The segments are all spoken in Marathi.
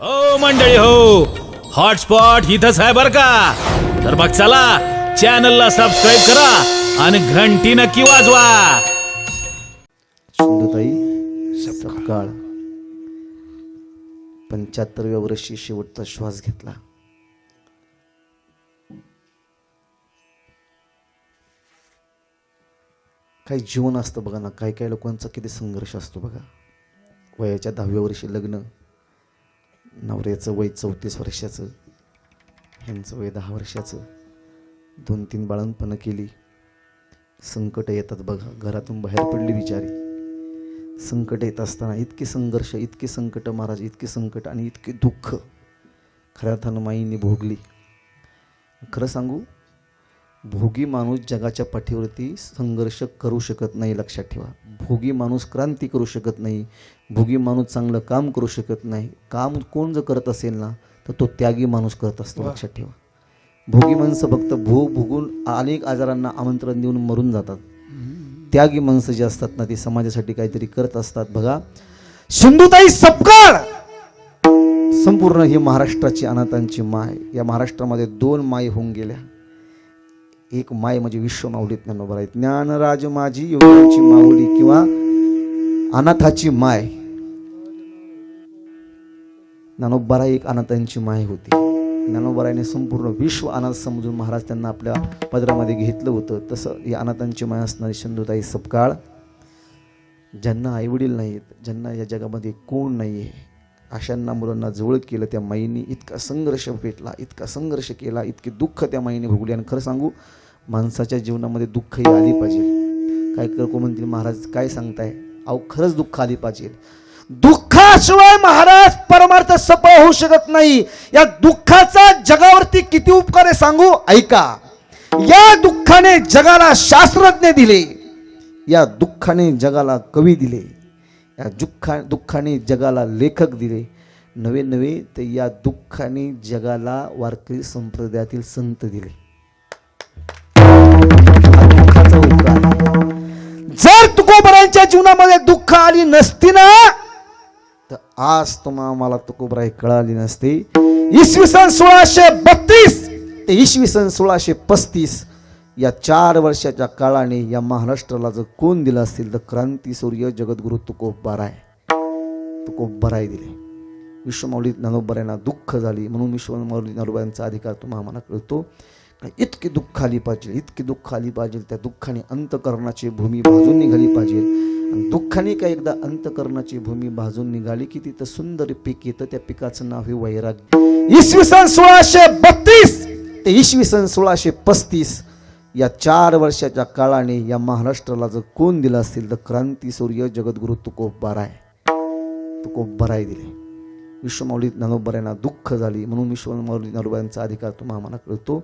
हो मंडळी हो. हॉटस्पॉट इथंच आहे बर का? तर मग चला चॅनलला सबस्क्राईब करा आणि घंटी नक्की वाजवा. सिंधुताई सपकाळ पंच्याहत्तरव्या वर्षी शेवटचा श्वास घेतला. काही जीवन असतं बघा ना काही काही लोकांचा किती संघर्ष असतो बघा. वयाच्या दहाव्या वर्षी लग्न नवऱ्याचं वय चौतीस वर्षाचं ह्यांचं वय दहा वर्षाचं. दोन तीन बाळणपणं केली. संकट येतात बघा घरातून बाहेर पडली बिचारी. संकट येत असताना इतके संघर्ष इतके संकट महाराज इतके संकट आणि इतके दुःख. खऱ्या अर्थानं माईने भोगली. खरं सांगू भोगी माणूस जगाच्या पाठीवरती संघर्ष करू शकत नाही लक्षात ठेवा. भोगी माणूस क्रांती करू शकत नाही भोगी माणूस चांगलं काम करू शकत नाही. काम कोण जर करत असेल ना तर तो त्यागी माणूस करत असतो लक्षात ठेवा. भोगी माणसं फक्त भोग भोगून अनेक आजारांना आमंत्रण देऊन मरून जातात. त्यागी माणसं जे असतात ना ती समाजासाठी काहीतरी करत असतात. बघा सिंधुताई सपकाळ! संपूर्ण ही महाराष्ट्राची अनाथांची माय. या महाराष्ट्रामध्ये दोन माय होऊन गेल्या. एक माय म्हणजे विश्वमाऊली ज्ञानोबा आहे ज्ञानराज माझी योगाची माऊली किंवा अनाथाची माय. ज्ञानोबाराय एक अनाथांची माय होती. ज्ञानोबारायने संपूर्ण विश्व अनाथ समजून महाराज त्यांना आपल्या पदरामध्ये घेतलं होतं. तसं ही अनाथांची माय असणारी शंदुताई सपकाळ ज्यांना आईवडील नाहीत ज्यांना या जगामध्ये कोण नाही आहे अशांना मुलांना जवळ केलं त्या माईंनी इतका संघर्ष भेटला इतका संघर्ष केला इतके दुःख त्या माईने भोगले. आणि खरं सांगू माणसाच्या जीवनामध्ये दुःख ही आली पाहिजे. काय करतो म्हणतील महाराज काय सांगताय? अहो खरंच दुःख आली पाहिजे. दुःखाशिवाय महाराज परमार्थ सफळ होऊ शकत नाही. या दुःखाचा जगावरती किती उपकार आहे सांगू? ऐका. या दुःखाने जगाला शास्त्रज्ञ दिले. या दुःखाने जगाला कवी दिले. या दुःखा दुःखाने जगाला लेखक दिले. नवे नवे तर या दुःखाने जगाला वारकरी संप्रदायातील संत दिले. दुःखाचा जर तुकोबरांच्या जीवनामध्ये दुःख आली नसती ना तर आज तुम्हा मला तुकोबराई कळाली नसती. इसवी सन सोळाशे बत्तीस ते इसवी सन सोळाशे पस्तीस या चार वर्षाच्या काळाने या महाराष्ट्राला जर कोण दिलं असतील तर क्रांती सूर्य जगद्गुरु तुकोबराय तुकोबराय बराय दिले. विश्वमौली ज्ञानोबरायांना दुःख झाली. म्हणून विश्वमाऊली ज्ञानोबरायांचा अधिकार तुम्हा आम्हाला कळतो. इतकी दुःख आली पाहिजे इतकी दुःख आली पाहिजे त्या दुःखाने अंतकरणाची भूमी भाजून निघाली पाहिजे. आणि दुःखाने काय एकदा अंतकरणाची भूमी भाजून निघाली की तिथं सुंदर पीक येतं त्या पिकाचं नाव हे वैराग्य. इसवी सन सोळाशे बत्तीस. ते इसवी सन सोळाशे पस्तीस. या चार वर्षाच्या काळाने या महाराष्ट्राला जर कोण दिलं असतील तर क्रांती सूर्य जगद्गुरु तुकोब बाराय तुकोब बराय दिले विश्वमौली ज्ञानोबऱ्यांना दुःख झाली. म्हणून विश्वमाऊली ज्ञानोबऱ्यांचा अधिकार तुम्हा आम्हाला कळतो.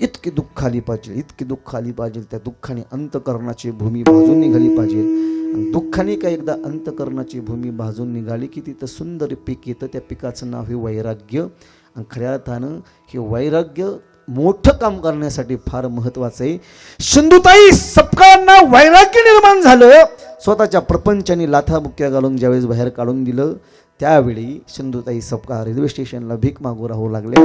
इतकी दुःख आली पाहिजे इतकी दुःख आली पाहिजे त्या दुःखाने अंतकरणाची भूमी भाजून निघाली पाहिजे. आणि दुःखाने काय एकदा अंतकरणाची भूमी भाजून निघाली की तिथं सुंदर पीक येतं त्या पिकाचं नाव हे वैराग्य. आणि खऱ्या अर्थानं हे वैराग्य मोठं काम करण्यासाठी फार महत्वाचं आहे. सिंधुताई सपकांना वैराग्य निर्माण झालं. स्वतःच्या प्रपंचाने लाथाबुक्या घालून ज्यावेळेस बाहेर काढून दिलं त्यावेळी सिंधुताई सपका रेल्वे स्टेशनला भीक मागू राहू लागले.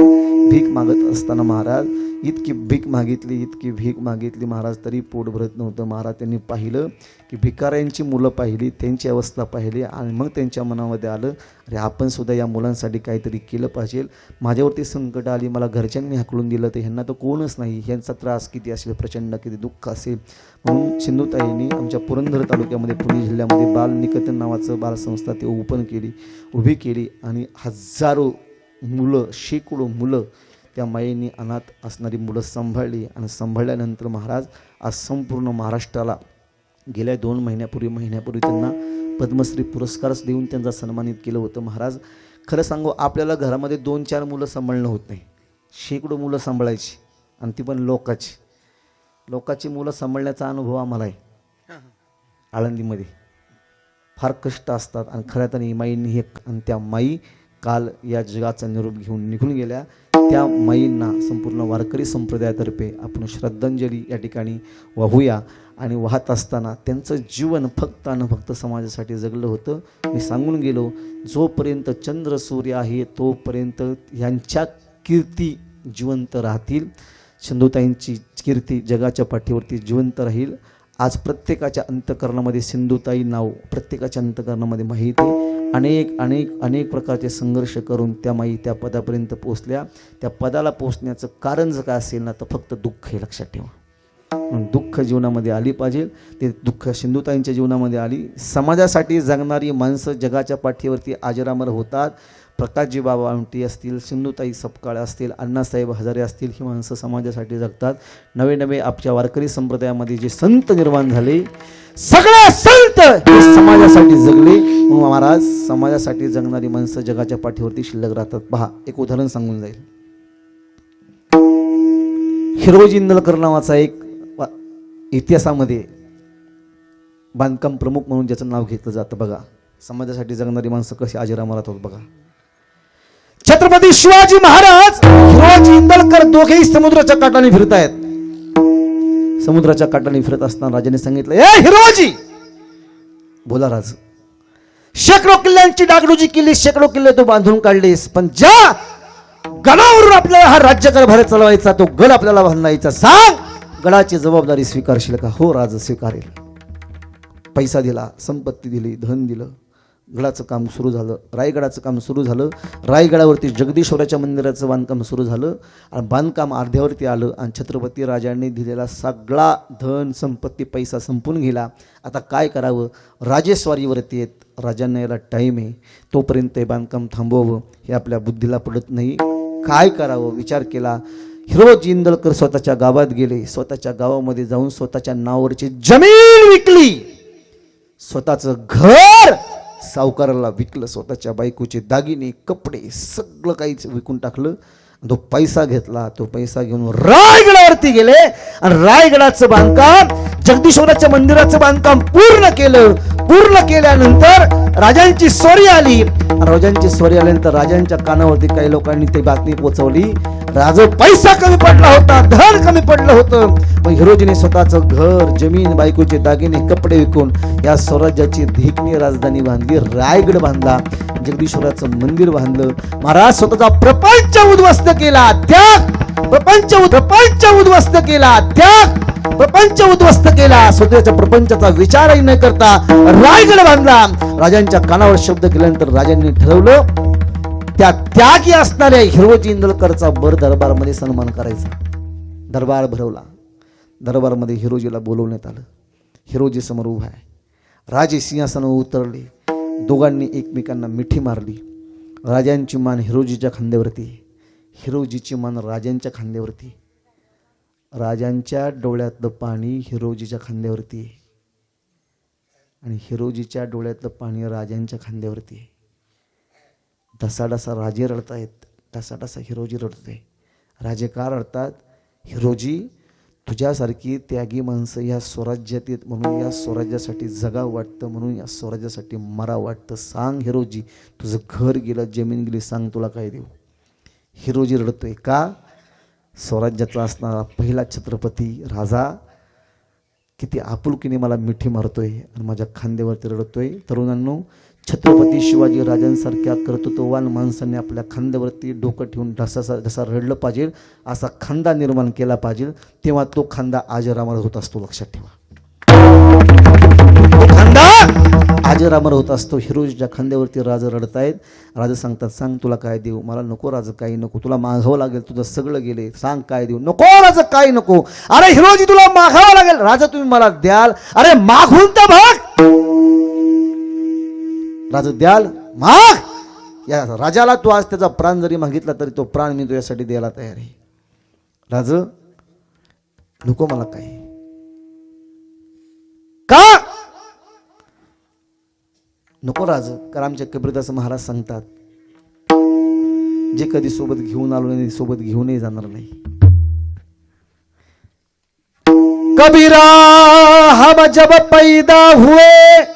भीक मागत असताना महाराज इतकी भीक मागितली इतकी भीक मागितली महाराज तरी पोट भरत नव्हतं. महाराज त्यांनी पाहिलं की भिकाऱ्यांची मुलं पाहिली त्यांची अवस्था पाहिली आणि मग त्यांच्या मनामध्ये आलं अरे आपण सुद्धा या मुलांसाठी काहीतरी केलं पाहिजे. माझ्यावरती संकट आली मला घरच्यांनी हाकलून दिलं तर ह्यांना तर कोणच नाही. ह्यांचा त्रास किती असेल प्रचंड किती दुःख असेल. म्हणून सिंधुताईंनी आमच्या पुरंदर तालुक्यामध्ये पुणे जिल्ह्यामध्ये बाल निकेतन नावाचं बालसंस्था ते ओपन केली उभी केली आणि हजारो मुलं शेकडो मुलं त्या मायेने अनाथ असणारी मुलं सांभाळली आणि सांभाळल्यानंतर महाराज आज संपूर्ण महाराष्ट्राला गेल्या दोन महिन्यापूर्वी महिन्यापूर्वी त्यांना पद्मश्री पुरस्कारच देऊन त्यांचा सन्मानित केलं होतं. महाराज खरं सांगू आपल्याला घरामध्ये दोन चार मुलं सांभाळणं होत नाही. शेकडो मुलं सांभाळायची आणि ती पण लोकाची. लोकाची मुलं सांभाळण्याचा अनुभव आम्हाला आहे. आळंदीमध्ये. फार कष्ट असतात आणि खऱ्या तर माईंनी हे आणि त्या माई काल या जगाचा निरोप घेऊन निघून गेल्या. त्या माईंना संपूर्ण वारकरी संप्रदायातर्फे आपण श्रद्धांजली या ठिकाणी वाहूया. आणि वाहत असताना त्यांचं जीवन फक्त आणि फक्त समाजासाठी जगलं होतं. मी सांगून गेलो जोपर्यंत चंद्र सूर्य आहे तोपर्यंत ह्यांच्या कीर्ती जिवंत राहतील. सिंधुताईंची कीर्ती जगाच्या पाठीवरती जिवंत राहील. आज प्रत्येकाच्या अंतकरणामध्ये सिंधुताई नाव प्रत्येकाच्या अंतकरणामध्ये माहिती अनेक अनेक अनेक प्रकारचे संघर्ष करून त्या माई त्या पदापर्यंत पोचल्या त्या पदाला पोचण्याचं कारण जर काय असेल ना तर फक्त दुःख हे लक्षात ठेवा. दुःख जीवनामध्ये आली पाहिजे. ते दुःख सिंधुताईंच्या जीवनामध्ये आली. समाजासाठी जगणारी माणसं जगाच्या पाठीवरती आजरामर होतात. प्रकाशजी बाबा आमटी असतील सिंधुताई सपकाळ असतील अण्णासाहेब हजारे असतील ही माणसं समाजासाठी जगतात. नवे नवे आपल्या वारकरी संप्रदायामध्ये जे संत निर्माण झाले सगळे संत हे समाजासाठी जगले. हो महाराज समाजासाठी जगणारी माणसं जगाच्या पाठीवरती शिल्लक राहतात. पहा एक उदाहरण सांगून जाईल. हिरोजी इंदलकर नावाचा एक इतिहासामध्ये बांधकाम प्रमुख म्हणून ज्याचं नाव घेतलं जातं बघा. समाजासाठी जगणारी माणसं कशी आजरामरात होत बघा. छत्रपती शिवाजी महाराज हिरोज इंदलकर दोघेही समुद्राच्या काठाने फिरतायत समुद्राच्या काठाने फिरत असताना राजाने सांगितलं ए हिरोजी! बोला राज. शेकडो किल्ल्यांची डागडुजी केली शेकडो किल्ले तू बांधून काढलीस पण ज्या गडावरून आपल्याला हा राज्यकारभार चालवायचा तो गड आपल्याला बांधायचा सांग! गडाची जबाबदारी स्वीकारशील का? हो राज स्वीकारेल. पैसा दिला संपत्ती दिली धन दिलं गडाचं काम सुरू झालं रायगडाचं काम सुरू झालं रायगडावरती जगदीश्वराच्या मंदिराचं बांधकाम सुरू झालं आणि बांधकाम अर्ध्यावरती आलं आणि छत्रपती राजांनी दिलेला सगळा धन संपत्ती पैसा संपून गेला. आता काय करावं? राजेस्वारीवरती येत राजांना याला टाईम आहे. तोपर्यंत हे बांधकाम थांबवावं हे आपल्या बुद्धीला पडत नाही. काय करावं? विचार केला. हिरोज इंदलकर स्वतःच्या गावात गेले स्वतःच्या गावामध्ये जाऊन स्वतःच्या नावावरची जमीन विकली. स्वतःचं घर सावकाराला विकलं स्वतःच्या बायकोचे दागिने कपडे सगळं काहीच विकून टाकलं. तो पैसा घेतला तो पैसा घेऊन रायगडावरती गेले. आणि रायगडाचं बांधकाम जगदीश्वराच्या मंदिराचं बांधकाम पूर्ण केलं. पूर्ण केल्यानंतर राजांची स्वरी आली. राजांची स्वारी आल्यानंतर राजांच्या कानावरती काही लोकांनी ती बातमी पोहोचवली राज पैसा कमी पडला होता धन कमी पडलं होतं. पण हिरोजीने स्वतःचं घर जमीन बायकोचे दागिने कपडे विकून या स्वराज्याची धिकणी राजधानी बांधली. रायगड बांधला. जगदीश्वराचं मंदिर बांधलं. महाराज स्वतःचा प्रपंच उद्ध्वस्त केला. त्याग! प्रपंच प्रपंच उद्ध्वस्त केला. त्याग! प्रपंच उद्ध्वस्त केला. स्वतःच्या प्रपंचाचा विचारही न करता रायगड बांधला. राजांच्या कानावर शब्द केल्यानंतर राजांनी ठरवलं त्या त्यागी असणाऱ्या हिरोजी इंदलकरचा बर दरबारमध्ये सन्मान करायचा. दरबार भरवला. दरबारमध्ये हिरोजीला बोलवण्यात आलं. हिरोजी समोर उभा आहे. राजे सिंहासनावर उतरले. दोघांनी एकमेकांना मिठी मारली. राजांची मान हिरोजीच्या खांद्यावरती हिरोजीची मान राजांच्या खांद्यावरती. राजांच्या डोळ्यातलं पाणी हिरोजीच्या खांद्यावरती आहे आणि हिरोजीच्या डोळ्यातलं पाणी राजांच्या खांद्यावरती. आहे ढसाढसा राजे रडतायत. ढसाढसा हिरोजी रडतोय. राजे का रडतात. हिरोजी तुझ्यासारखी त्यागी माणसं या स्वराज्यात येत म्हणून या स्वराज्यासाठी जगा वाटतं म्हणून या स्वराज्यासाठी मरा वाटतं. सांग हिरोजी तुझं घर गेलं जमीन गेली सांग तुला काय देऊ. हिरोजी रडतोय का? स्वराज्याचा असणारा पहिला छत्रपती राजा किती आपुलकीने मला मिठी मारतोय आणि माझ्या खांद्यावरती रडतोय. तरुणांनो छत्रपती शिवाजी राजांसारख्या कर्तृत्ववान माणसाने आपल्या खांद्यावरती डोकं ठेवून ढसासा ढसा रडलं पाहिजे असा खांदा निर्माण केला पाहिजे तेव्हा तो खांदा आजरामर होत असतो लक्षात ठेवा. तो खांदा आजरामर होत असतो. हिरोजीच्या खांद्यावरती राजा रडतायत राजा सांगतात सांग तुला काय देऊ? मला नको राजा काही नको. तुला मागावं लागेल तुझं सगळं गेले. सांग काय देऊ? नको राजा काही नको. अरे हिरोजी तुला मागावं लागेल. राजा तुम्ही मला द्याल. अरे मागून तर भाग. राजा द्याल माग! या राजाला तू आज त्याचा प्राण जरी मागितला तरी तो प्राण मी तुझ्यासाठी द्यायला तयार आहे. राज नको मला काही. का? नको राज कारण आमच्या कबीरदास महाराज सांगतात जे कधी सोबत घेऊन आलो नाही सोबत घेऊनही जाणार नाही. कबीरा हम जब पैदा हुए.